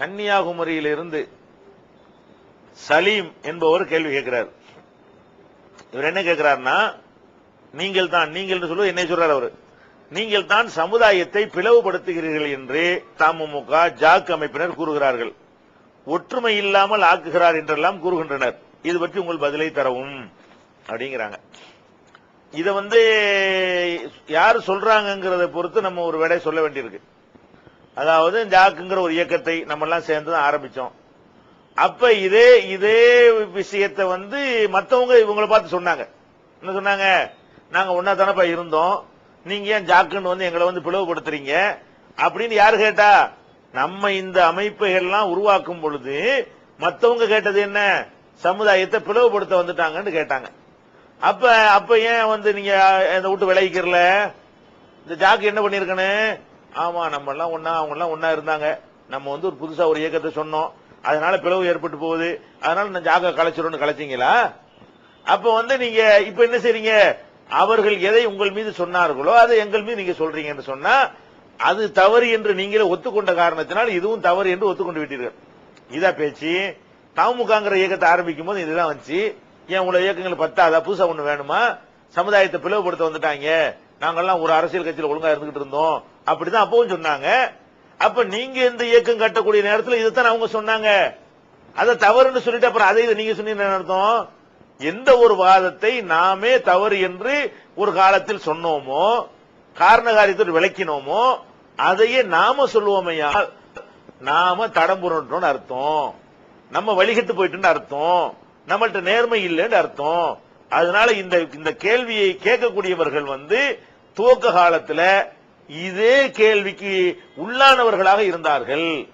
கன்னியாகுமரியிலிருந்து சலீம் என்பவர் கேள்வி கேட்கிறார். இவர் என்ன கேட்கிறார்னா நீங்கள் தான் நீங்கள் சொல்லுவது என்னை சொல்றார் அவர். நீங்கள் தான் சமுதாயத்தை பிளவுபடுத்துகிறீர்கள் என்று தமுக ஜாக் அமைப்பினர் கூறுகிறார்கள். ஒற்றுமை இல்லாமல் ஆக்குகிறார் என்றெல்லாம் கூறுகின்றனர். இது பற்றி உங்கள் பதிலை தரவும். அப்படிங்கிறாங்க. இதை வந்து யார் சொல்றாங்கங்கிறத பொறுத்து நம்ம ஒரு விடை சொல்ல வேண்டியிருக்கு. அதாவது ஜாக்குங்கிற ஒரு இயக்கத்தை நம்ம எல்லாம் சேர்ந்து தான் ஆரம்பிச்சோம். அப்ப இதே இதே விஷயத்தை வந்து மத்தவங்க இவங்களை பார்த்து சொன்னாங்க. என்ன சொன்னாங்க? நாங்க ஒன்னா தானப்பா இருந்தோம். நீங்க ஏன் ஜாக்குன்னு வந்து எங்களை வந்து பிளவுபடுத்துறீங்க? அப்படின்னு யாரு கேட்டா? நம்ம இந்த அமைப்புகள்லாம் உருவாக்கும் பொழுது மத்தவங்க கேட்டது என்ன? சமுதாயத்தை பிளவுபடுத்த வந்துட்டாங்கன்னு கேட்டாங்க. அப்ப அப்ப ஏன் வந்து நீங்க இந்த விட்டு விளைவிக்கிறல இந்த ஜாக்கு என்ன பண்ணிருக்கனு ஆமா நம்ம எல்லாம் ஒன்னா அவங்க எல்லாம் ஒன்னா இருந்தாங்க. நம்ம வந்து ஒரு புதுசா ஒரு இயக்கத்தை சொன்னோம். அதனால பிளவு ஏற்பட்டு போகுது. அதனால நான் ஜாக கலைச்சிடும்னு கலைச்சிங்களா? அப்ப வந்து நீங்க இப்ப என்ன செய்றீங்க? அவர்கள் எதை உங்கள் மீது சொன்னார்களோ அதை எங்கள் மீது நீங்க சொல்றீங்கன்னு சொன்னா அது தவறு என்று நீங்களே ஒத்துக்கொண்ட காரணத்தினால் இதுவும் தவறு என்று ஒத்துக்கொண்டு விட்டீர்கள். இதா பேச்சு? தாமுகாங்கிற இயக்கத்தை ஆரம்பிக்கும் போது இதுதான் வந்துச்சு. ஏன் உங்களை இயக்கங்கள் பத்தாதா? புதுசா ஒண்ணு வேணுமா? சமுதாயத்தை பிளவுபடுத்த வந்துட்டாங்க. நாங்கெல்லாம் ஒரு அரசியல் கட்சியில் ஒழுங்கா இருந்துகிட்டு இருந்தோம். அப்படிதான் அப்பவும் சொன்னாங்க. அப்ப நீங்க இந்த இயக்கம் கட்டக்கூடிய நேரத்தில் இதுதான் அவங்க சொன்னாங்க. அதை தவறுன்னு சொல்லிட்டு அப்புறம் அதை இதை நீங்க சொன்னீங்க அர்த்தம்? எந்த ஒரு வாதத்தை நாமே தவறு என்று ஒரு காலத்தில் சொன்னோமோ காரண காரியத்தில் விளக்கினோமோ அதையே நாம சொல்லுவோமையால் நாம தடம் புரண்டோம்னு அர்த்தம். நம்ம வழிகட்டு போயிட்டுன்னு அர்த்தம். நம்மள்ட்ட நேர்மை இல்லைன்னு அர்த்தம். அதனால இந்த இந்த கேள்வியை கேட்கக்கூடியவர்கள் வந்து துவக்க காலத்துல இதே கேள்விக்கு உள்ளானவர்களாக இருந்தார்கள்.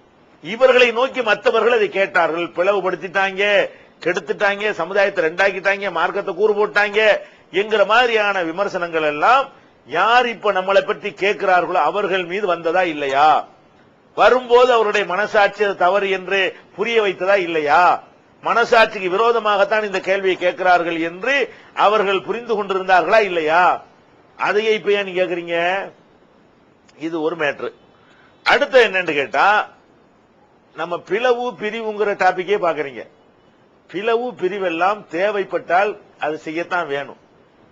இவர்களை நோக்கி மற்றவர்கள் அதை கேட்டார்கள். பிளவுபடுத்திட்டாங்க கெடுத்துட்டாங்க சமுதாயத்தை ரெண்டாக்கிட்டாங்க மார்க்கத்தை கூறு போட்டாங்க என்கிற மாதிரியான விமர்சனங்கள் எல்லாம் யார் இப்ப நம்மளை பற்றி கேட்கிறார்களோ அவர்கள் மீது வந்ததா இல்லையா? வரும்போது அவருடைய மனசாட்சி தவறு என்று புரிய வைத்ததா இல்லையா? மனசாட்சிக்கு விரோதமாகத்தான் இந்த கேள்வியை கேட்கிறார்கள் என்று அவர்கள் புரிந்து கொண்டிருந்தார்களா இல்லையா? அதையே இப்ப ஏன் கேட்கறீங்க? இது ஒரு மேட்ரு அடுத்து என்னன்னு கேட்டா நம்ம பிளவு பிரிவுங்கிற டாபிக்கே பாக்குறீங்க. பிளவு பிரிவெல்லாம் தேவைப்பட்டால் அது செய்யத்தான் வேணும்.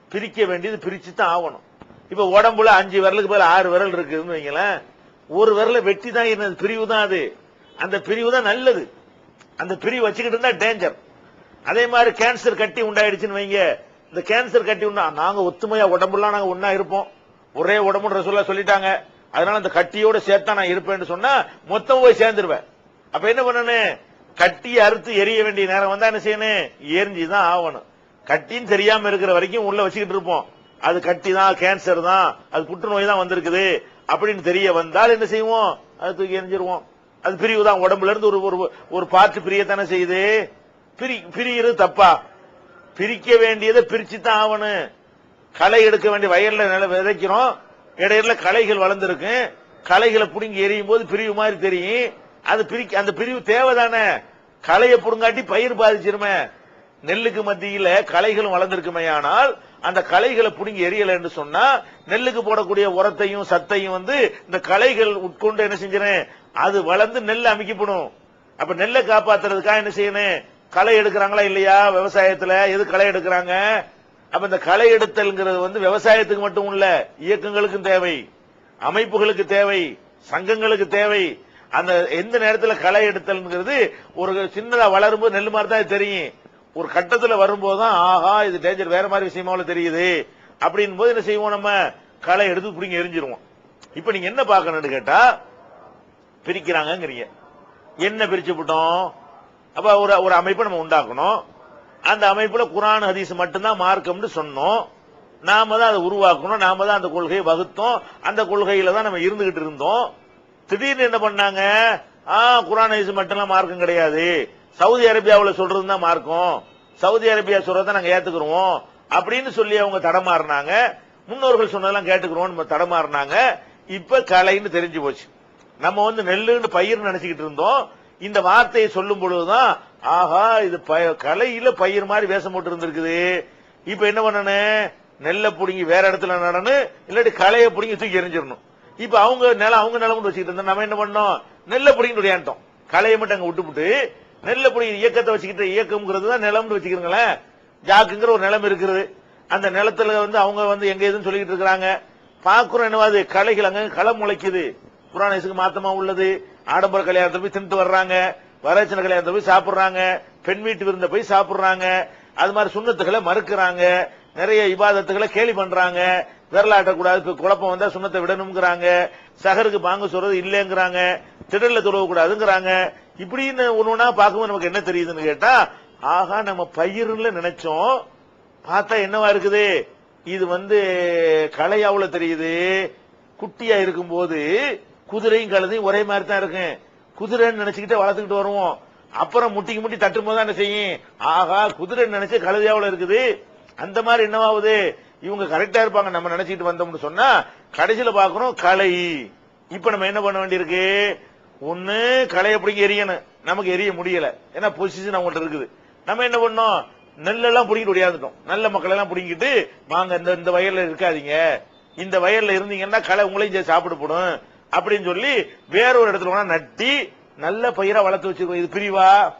பிரிக்க வேண்டியது பிரிச்சு தான் ஆகணும். இப்ப உடம்புல அஞ்சு விரலுக்கு மேல ஆறு விரல் இருக்குதுன்னு வைங்களேன் ஒரு விரல வெட்டி தான் என்னது? பிரிவு தான் அது. அந்த பிரிவு தான் நல்லது. அந்த பிரிவு வச்சுக்கிட்டு இருந்தா டேஞ்சர் அதே மாதிரி கேன்சர் கட்டி உண்டாயிடுச்சுன்னு வைங்க. இந்த கேன்சர் கட்டி உண்டா? நாங்க ஒத்துமையா உடம்புலாம் நாங்க ஒன்னா இருப்போம். ஒரே உடம்புன்ற சொல்ல சொல்லிட்டாங்க. அதனால அந்த கட்டியோட சேர்த்தா நான் இருப்பேன்னு சொன்னா மொத்தம் போய் சேர்ந்துருவேன். அப்ப என்ன பண்ணனு? கட்டி அறுத்து எரிய வேண்டிய நேரம் வந்தா என்ன செய்யணும் எரிஞ்சுதான் ஆகணும். கட்டின்னு தெரியாம இருக்கிற வரைக்கும் உள்ள வச்சுக்கிட்டு இருப்போம். அது கட்டி தான் கேன்சர் தான் அது புற்றுநோய் தான் வந்திருக்குது. அப்படின்னு தெரிய வந்தால் என்ன செய்வோம்? அது தூக்கி எரிஞ்சிருவோம். அது பிரிவு தான் உடம்புல இருந்து ஒரு ஒரு பார்ட் பிரியத்தானே செய்யுது. பிரி பிரிகிறது தப்பா? பிரிக்க வேண்டியதை பிரிச்சு தான் ஆகணும். களை எடுக்க வேண்டிய வயல்ல நில விதைக்கிறோம். இடையில களைகள் வளர்ந்துருக்கு. களைகளை புடுங்கி எரியும் போது பிரிவு மாதிரி தெரியும். அது பிரிக்க அந்த பிரிவு தேவைதானே? களையை புடுங்காட்டி பயிர் பாதிச்சிருமே. நெல்லுக்கு மத்தியில களைகளும் வளர்ந்துருக்குமே. ஆனால் அந்த களைகளை புடுங்கி எரியல சொன்னா நெல்லுக்கு போடக்கூடிய உரத்தையும் சத்தையும் வந்து இந்த களைகள் உட்கொண்டு என்ன செஞ்சிடும் அது வளர்ந்து நெல் அமைக்கப்படும். அப்ப நெல்லை காப்பாத்துறதுக்காக என்ன செய்யணும்? களை எடுக்கிறாங்களா இல்லையா? விவசாயத்துல எது களை எடுக்கிறாங்க? அப்ப இந்த களை எடுத்தல்ங்கிறது வந்து விவசாயத்துக்கு மட்டும் இல்ல இயக்கங்களுக்கும் தேவை அமைப்புகளுக்கு தேவை சங்கங்களுக்கு தேவை. அந்த எந்த நேரத்தில் களை எடுத்தல்ங்கிறது ஒரு சின்னதா வளரும்போது நெல் மாதிரி தான் தெரியும். ஒரு கட்டத்தில் வரும்போது தான் ஆஹா இது டேஞ்சர் வேற மாதிரி விஷயமாவில் தெரியுது. அப்படின் போது என்ன செய்வோம் நம்ம? களை எடுத்து பிடிங்க எரிஞ்சிருவோம். இப்ப நீங்க என்ன பார்க்கணும்னு கேட்டா பிரிக்கிறாங்கங்கிறீங்க. என்ன பிரிச்சு விட்டோம் அப்ப ஒரு ஒரு அமைப்பை நம்ம உண்டாக்கணும். அந்த அமைப்புல குரான் ஹதீஸ் மட்டும்தான் மார்க்கம்னு சொன்னோம். நாம தான் அதை உருவாக்கணும். நாம தான் அந்த கொள்கையை வகுத்தோம். அந்த கொள்கையில தான் நம்ம இருந்துகிட்டு இருந்தோம். திடீர்னு என்ன பண்ணாங்க? ஆ குரான் ஹதீஸ் மட்டும்லாம் மார்க்கம் கிடையாது. சவுதி அரேபியாவில் சொல்றது தான் மார்க்கம். சவுதி அரேபியா சொல்றத நாங்க ஏத்துக்கிறோம் அப்படின்னு சொல்லி அவங்க தடமாறினாங்க. முன்னோர்கள் சொன்னதெல்லாம் கேட்டுக்கிறோம் தடமாறினாங்க. இப்ப கலைன்னு தெரிஞ்சு போச்சு. நம்ம வந்து நெல்லுன்னு பயிர் நினைச்சுக்கிட்டு இருந்தோம். இந்த வார்த்தையை சொல்லும் பொழுதுதான் ஆஹா இது கலையில பயிர் மாதிரி வேஷம் போட்டு இருந்திருக்குது. இப்ப என்ன பண்ணனு? நெல்லை புடுங்கி வேற இடத்துல நடனு இல்லாட்டி களையை புடுங்கி தூக்கி எரிஞ்சிடணும் இப்ப அவங்க நிலம் அவங்க நிலம் வச்சுக்கிட்டு இருந்தா நம்ம என்ன பண்ணோம்? நெல்லை புடுங்கி விளையாண்டோம். களையை மட்டும் அங்க விட்டுப்புட்டு நெல்ல புடி இயக்கத்தை வச்சுக்கிட்ட இயக்கம்ங்கிறது தான் நிலம்னு வச்சுக்கிறீங்களேன் ஜாக்குங்கிற ஒரு நிலம் இருக்குது. அந்த நிலத்துல வந்து அவங்க வந்து எங்க எதுன்னு சொல்லிக்கிட்டு இருக்கிறாங்க. பாக்குறோம் என்னவாது? களைகள் அங்க களை முளைக்குது புராணேசுக்கு மாத்தமா உள்ளது. ஆடம்பர கல்யாணத்தை போய் தின்ட்டு வர்றாங்க வரட்சணை கல்யாணத்தை போய் சாப்பிடுறாங்க பெண் வீட்டு விருந்த போய் சாப்பிடுறாங்க அது மாதிரி சுண்ணத்துக்களை மறுக்கிறாங்க நிறைய விவாதத்துகளை கேலி பண்றாங்க விரலாட்டக்கூடாது இப்ப குழப்பம் வந்தா சுண்ணத்தை விடணுங்கிறாங்க சகருக்கு பாங்க சொல்றது இல்லைங்கிறாங்க திடல்ல துறவு கூடாதுங்கிறாங்க இப்படின்னு ஒண்ணு ஒன்னா பார்க்கும்போது நமக்கு என்ன தெரியுதுன்னு கேட்டா ஆகா நம்ம பயிர்ல நினைச்சோம் பார்த்தா என்னவா இருக்குது? இது வந்து கலையாவில் தெரியுது குட்டியா இருக்கும்போது குதிரையும் கழுதையும் ஒரே மாதிரி தான் இருக்கும். குதிரைன்னு நினைச்சுக்கிட்டு வளர்த்துக்கிட்டு வருவோம். அப்புறம் முட்டிக்கு முட்டி தட்டும் போது என்ன செய்யும்? ஆகா குதிரைன்னு நினைச்சு கழுதையாவுல இருக்குது? அந்த மாதிரி என்னவாகுது இவங்க கரெக்டா இருப்பாங்க. நம்ம நினைச்சிட்டு வந்தோம்னு சொன்னா கடைசியில பாக்குறோம் களை இப்ப நம்ம என்ன பண்ண வேண்டியிருக்கு? ஒண்ணு களைய பிடிங்க எரியணும். நமக்கு எரிய முடியல. ஏன்னா பொசிஷன் அவங்கள்ட்ட இருக்குது. நம்ம என்ன பண்ணோம்? நெல்லெல்லாம் பிடிங்கிட்டு ஒடியாந்துட்டோம் நல்ல மக்கள் எல்லாம் பிடிங்கிட்டு வாங்க இந்த இந்த வயல்ல இருக்காதீங்க. இந்த வயல்ல இருந்தீங்கன்னா களை உங்களையும் சேர்த்து சாப்பிட்டு போடும் அப்படின்னு சொல்லி வேற ஒரு இடத்துல வேணா நட்டி நல்ல பயிரை வளர்த்து வச்சிருக்கோம். இது பிரிவா?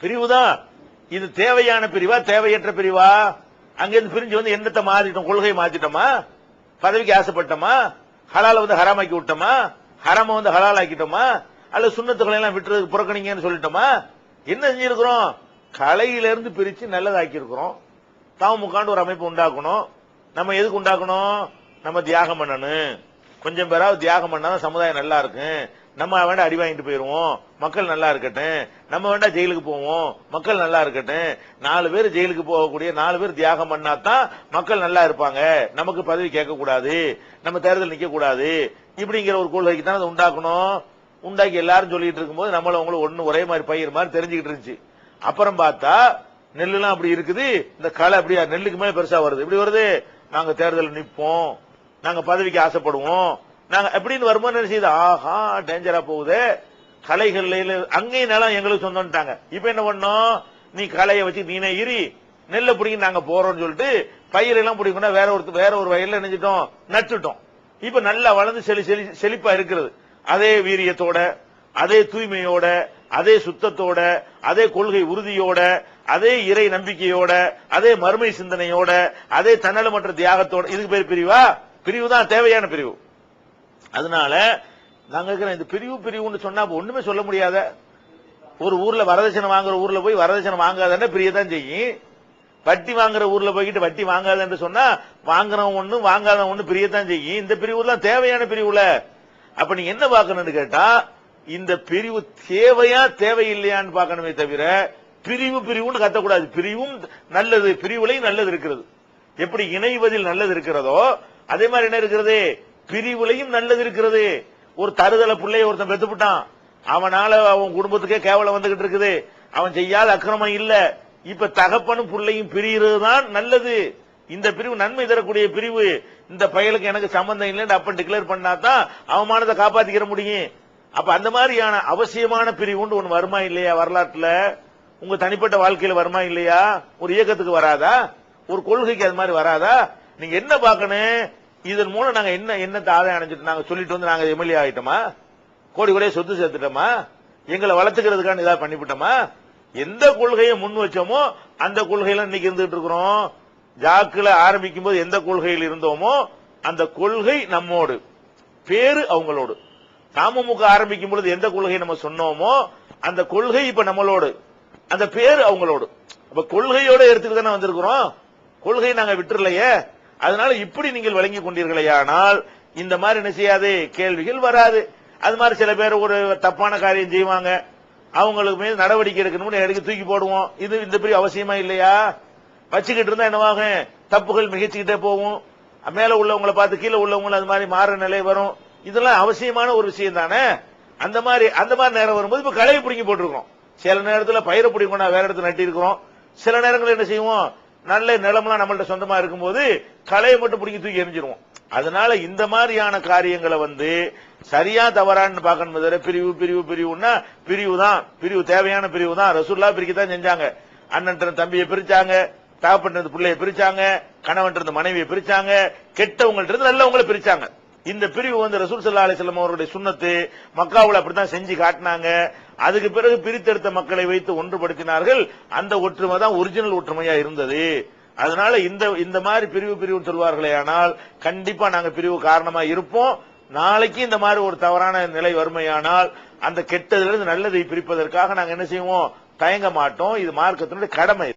பிரிவுதான் இது தேவையான பிரிவா? தேவையற்ற பிரிவா? அங்கிருந்து பிரிஞ்சு வந்து என்னத்தை மாத்திட்டோம் கொள்கையை மாத்திட்டோமா? பதவிக்கு ஆசைப்பட்டோமா? ஹலால வந்து ஹராமாக்கி விட்டோமா? ஹராம வந்து ஹலால் ஆக்கிட்டோமா அல்லது சுண்ணத்துக்களை எல்லாம் விட்டுறதுக்கு புறக்கணிங்கன்னு சொல்லிட்டோமா? என்ன செஞ்சிருக்கிறோம்? கலையிலிருந்து பிரிச்சு நல்லதாக்கி இருக்கிறோம் தாமுக்காண்டு ஒரு அமைப்பு உண்டாக்கணும். நம்ம எதுக்கு உண்டாக்கணும்? நம்ம தியாகம் பண்ணணும். கொஞ்சம் பேராவது தியாகம் பண்ணாதான் சமுதாயம் நல்லா இருக்கும் நம்ம வேண்டாம் அடி வாங்கிட்டு போயிருவோம். மக்கள் நல்லா இருக்கட்டும். நம்ம வேண்டாம் ஜெயிலுக்கு போவோம். மக்கள் நல்லா இருக்கட்டும். நாலு பேர் ஜெயிலுக்கு போகக்கூடிய நாலு பேர் தியாகம் பண்ணாதான் மக்கள் நல்லா இருப்பாங்க. நமக்கு பதவி கேட்கக்கூடாது. நம்ம தேர்தல் நிக்க கூடாது இப்படிங்கிற ஒரு கொள்கைக்கு தான் அதை உண்டாக்கணும். உண்டாக்கி எல்லாரும் சொல்லிட்டு இருக்கும்போது நம்மள அவங்களும் ஒண்ணு ஒரே மாதிரி பயிர் மாதிரி தெரிஞ்சுக்கிட்டு இருந்துச்சு. அப்புறம் பார்த்தா நெல்லுலாம் அப்படி இருக்குது. இந்த களை அப்படியா நெல்லுக்கு மேலே பெருசா வருது. இப்படி வருது? நாங்க தேர்தல் நிப்போம். நாங்க பதவிக்கு ஆசைப்படுவோம். நாங்க எப்படின்னு வரும்போது என்ன ஆஹா டேஞ்சரா போகுது. கலைகள்ல அங்கேயும் நிலம் எங்களுக்கு சொந்தம்ட்டாங்க. இப்ப என்ன பண்ணோம்? நீ கலையை வச்சு நீனே இரி. நெல்லை பிடிங்கி நாங்க போறோம்னு சொல்லிட்டு பயிரெல்லாம் பிடிக்கணும் வேற ஒரு வேற ஒரு வயல்ல நினைச்சிட்டோம் நட்டுட்டோம். இப்ப நல்லா வளர்ந்து செழி செழி செழிப்பா இருக்கிறது அதே வீரியத்தோட அதே தூய்மையோட அதே சுத்தத்தோட அதே கொள்கை உறுதியோட அதே இறை நம்பிக்கையோட அதே மறுமை சிந்தனையோட அதே தன்னலமற்ற தியாகத்தோட. இதுக்கு பேர் பிரிவா? பிரிவு தான் தேவையான பிரிவு. அதனால நாங்க இருக்கிற இந்த பிரிவு பிரிவுன்னு சொன்னா ஒண்ணுமே சொல்ல முடியாத. ஒரு ஊர்ல வரதட்சணை வாங்குற ஊர்ல போய் வரதட்சணை வாங்காதன்னா பிரியதான் செய்யும். வட்டி வாங்குற ஊர்ல போய்கிட்டு வட்டி வாங்காதன்னு சொன்னா வாங்குறவன் ஒண்ணு வாங்காதவன் ஒண்ணு பிரியத்தான் செய்யும். இந்த பிரிவுலாம் தேவையான பிரிவுல. அப்ப நீ என்ன பார்க்கணும்னு கேட்டா இந்த பிரிவு தேவையா தேவையில்லையான்னு பார்க்கணுமே தவிர பிரிவு பிரிவுன்னு கத்தக்கூடாது. பிரிவும் நல்லது பிரிவுலையும் நல்லது இருக்கிறது. எப்படி இணைவதில் நல்லது இருக்கிறதோ அதே மாதிரி என்ன இருக்கிறது? பிரிவுலையும் நல்லது இருக்கிறது. ஒரு தருதல பிள்ளைய ஒருத்தன் பெத்துப்பிட்டான். அவனால அவன் குடும்பத்துக்கே கேவலம் வந்துகிட்டு இருக்குது. அவன் செய்யாத அக்கிரமம் இல்ல. இப்ப தகப்பனும் பிள்ளையும் பிரிகிறது தான் நல்லது. இந்த பிரிவு நன்மை தரக்கூடிய பிரிவு. இந்த பயலுக்கு எனக்கு சம்பந்தம் இல்லைன்னு அப்ப டிக்ளேர் பண்ணாதான் அவமானத்தை காப்பாத்திக்கிற முடியும். அப்ப அந்த மாதிரியான அவசியமான பிரிவுன்னு ஒண்ணு வருமா இல்லையா வரலாற்றுல? உங்க தனிப்பட்ட வாழ்க்கையில வருமா இல்லையா? ஒரு இயக்கத்துக்கு வராதா? ஒரு கொள்கைக்கு அது மாதிரி வராதா? நீங்க என்ன பார்க்கணும்? இதன் மூலம் நாங்க என்ன என்னத்தை ஆதாயம் அடைஞ்சிட்டு நாங்க சொல்லிட்டு வந்து நாங்க எம்எல்ஏ ஆயிட்டோமா? கோடி கோடியே சொத்து சேர்த்துட்டோமா? எங்களை வளர்த்துக்கிறதுக்கான ஏதாவது பண்ணிவிட்டோமா? எந்த கொள்கையை முன் வச்சோமோ அந்த கொள்கையில இன்னைக்கு இருந்துட்டு இருக்கிறோம். ஜாக்குல ஆரம்பிக்கும் போது எந்த கொள்கையில் இருந்தோமோ அந்த கொள்கை நம்மோடு பேரு அவங்களோடு. தாமமுக ஆரம்பிக்கும் பொழுது எந்த கொள்கை நம்ம சொன்னோமோ அந்த கொள்கை இப்ப நம்மளோடு அந்த பேர் அவங்களோடு. அப்ப கொள்கையோட எடுத்துட்டு தானே வந்திருக்கிறோம்? கொள்கையை நாங்க விட்டுறலையே? அதனால இப்படி நீங்கள் வழங்கி கொண்டீர்களேயானால் இந்த மாதிரி என்ன செய்யாது? கேள்விகள் வராது. அது மாதிரி சில பேர் ஒரு தப்பான காரியம் செய்வாங்க. அவங்களுக்கு மீது நடவடிக்கை எடுக்கணும்னு எனக்கு தூக்கி போடுவோம். இது இந்த பெரிய அவசியமா இல்லையா? வச்சுக்கிட்டு இருந்தா என்னவாகும்? தப்புகள் மிகச்சிக்கிட்டே போகும். மேல உள்ளவங்களை பார்த்து கீழே உள்ளவங்களும் அது மாதிரி மாற நிலை வரும். இதெல்லாம் அவசியமான ஒரு விஷயம் தானே? அந்த மாதிரி அந்த மாதிரி நேரம் வரும்போது இப்ப களையை பிடிங்கி போட்டிருக்கோம் சில நேரத்தில் பயிரை பிடிக்கணும் வேற இடத்துல நட்டிருக்கிறோம். சில நேரங்களில் என்ன செய்வோம்? நல்ல நிலம்லாம் நம்மள்ட்ட சொந்தமா இருக்கும்போது கலையை மட்டும் பிடிங்கி தூக்கி எரிஞ்சிருவோம். அதனால இந்த மாதிரியான காரியங்களை வந்து சரியா தவறான்னு பார்க்கணும் தவிர பிரிவு பிரிவு பிரிவுன்னா பிரிவு தான் பிரிவு தேவையான பிரிவு தான் ரசூல்லா பிரிக்கத்தான் செஞ்சாங்க. அண்ணன் தம்பியை பிரிச்சாங்க தாப்பன்றது பிள்ளைய பிரிச்சாங்க கணவன்றது மனைவியை பிரிச்சாங்க கெட்டவங்கள்ட்ட இருந்து நல்லவங்களை பிரிச்சாங்க. இந்த பிரிவு வந்து ரசூல் சல்லா அலைஹி அவருடைய சுண்ணத்து மக்காவுல அப்படித்தான் செஞ்சு காட்டினாங்க. அதுக்கு பிறகு பிரித்தெடுத்த மக்களை வைத்து ஒன்றுபடுத்தினார்கள். அந்த ஒற்றுமை தான் ஒரிஜினல் ஒற்றுமையா இருந்தது. அதனால இந்த இந்த மாதிரி பிரிவு பிரிவு சொல்வார்களே ஆனால் கண்டிப்பா நாங்க பிரிவு காரணமா இருப்போம். நாளைக்கு இந்த மாதிரி ஒரு தவறான நிலை வறுமையானால் அந்த கெட்டதிலிருந்து நல்லதை பிரிப்பதற்காக நாங்க என்ன செய்வோம்? தயங்க மாட்டோம். இது மார்க்கத்தினுடைய கடமை.